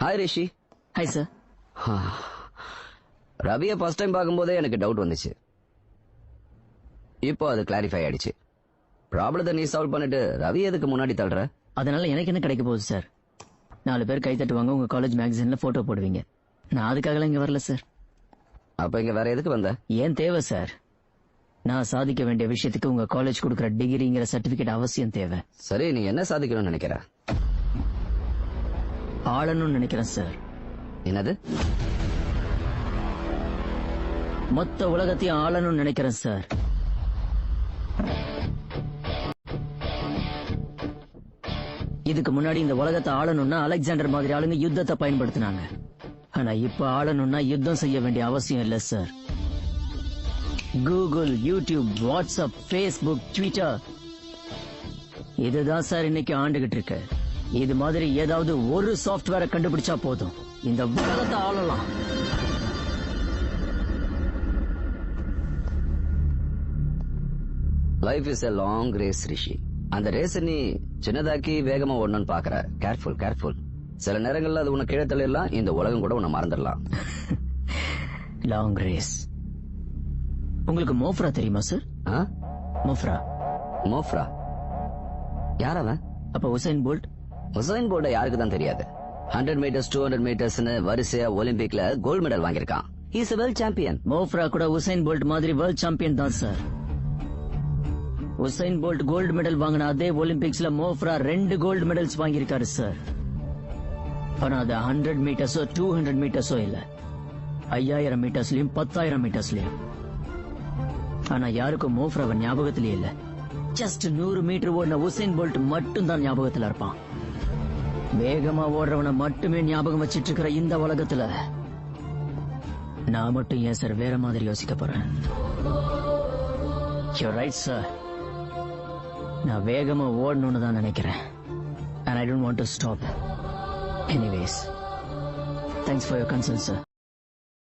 Hi Rishi hi sir ரவியை first time பார்க்கும்போதே எனக்கு டவுட் வந்துச்சு. இப்போ அது கிளாரிஃபை ஆயிடுச்சு. ப்ராப்ளத்தை நீ சால்வ் பண்ணிட்டு ரவி எதுக்கு முன்னாடி தள்ளுற? அதனால எனக்கு என்ன கிடைக்க போகுது சார் நாலு பேர் கை தட்டுவாங்க உங்க காலேஜ் மேகசின்ல போட்டோ போடுவீங்க. நான் அதுக்காகலாம் இங்க வரல சார் அப்ப இங்க வேற எதுக்கு வந்த? ஏன் தேவை சார் நான் சாதிக்க வேண்டிய விஷயத்துக்கு உங்க காலேஜ் கொடுக்குற டிகிரிங்கிற சர்டிபிகேட் அவசியம் தேவை. சரி நீ என்ன சாதிக்கணும்னு நினைக்கிற? ஆளணும்னு நினைக்கிறேன் சார் என்னது? மொத்த உலகத்தையும் ஆளணும்னு நினைக்கிறேன் சார் இதுக்கு முன்னாடி இந்த உலகத்தை ஆளணும்னா அலெக்சாண்டர் மாதிரி ஆளுங்க யுத்தத்தை பயன்படுத்தினாங்க. ஆனா இப்ப ஆளணும்னா யுத்தம் செய்ய வேண்டிய அவசியம் இல்ல sir Google YouTube WhatsApp Facebook Twitter இதுதான் சார் இன்னைக்கு ஆண்டுகிட்டு இருக்கு. இது மாதிரி ஏதாவது ஒரு சாஃப்ட்வேரை கண்டுபிடிச்சா போதும். இந்த உலகத்தை ஆளலாம். Life is a long race Rishi அந்த ரேஸ் நீ சின்னதாக்கி வேகமா ஓடணும்னு பாக்குற. கேர்ஃபுல் கேர்ஃபுல் சில நேரங்கள்ல அது உன்னை கீழே தள்ளிடலாம். இந்த உலகம் கூட உன்னை மறந்துடலாம். லாங் ரேஸ் உங்களுக்கு மோஃப்ரா தெரியுமா சார்? மோஃப்ரா. மோஃப்ரா? யார் அவன்? அப்ப உசைன் போல்ட் உசைன் போல்ட யாருக்கு தான் தெரியாது ஹண்ட்ரட் மீட்டர்ஸ் டூ ஹண்ட்ரட் மீட்டர்ஸ்னு வரிசையா ஒலிம்பிக்ல gold medal வாங்கியிருக்கான். Is world champion Mo Farah கூட உசைன் போல்ட் மாதிரி வேர்ல்ட் சாம்பியன் தான் sir Usain Bolt gold medal வாங்கின அதே ஒலிம்பிக்ஸ்ல மோஃப்ரா ரெண்டு கோல்டு மெடல்ஸ் வாங்கியிருக்காரு சார் ஆனா அது ஹண்ட்ரட் மீட்டர்ஸோ டூ ஹண்ட்ரட் மீட்டர்ஸோ இல்ல. ஐயாயிரம் மீட்டர்ஸ்லயும் பத்தாயிரம் மீட்டர்ஸ்லயும் ஆனா யாருக்கும் மோஃப்ராவை ஞாபகத்திலேயே இல்ல. ஜஸ்ட் நூறு மீட்டர் ஓடின உசைன் போல்ட் மட்டும் தான் ஞாபகத்துல இருப்பான். வேகமா ஓடுறவனை மட்டுமே ஞாபகம் வச்சிட்டு இருக்கிற இந்த உலகத்துல நான் மட்டும் ஏன் சார் வேற மாதிரி யோசிக்க போறேன்? ரைட் சார் நான் வேகமா ஓடணும்னு தான் நினைக்கிறேன். And I don't want to stop anyways thanks for your concern sir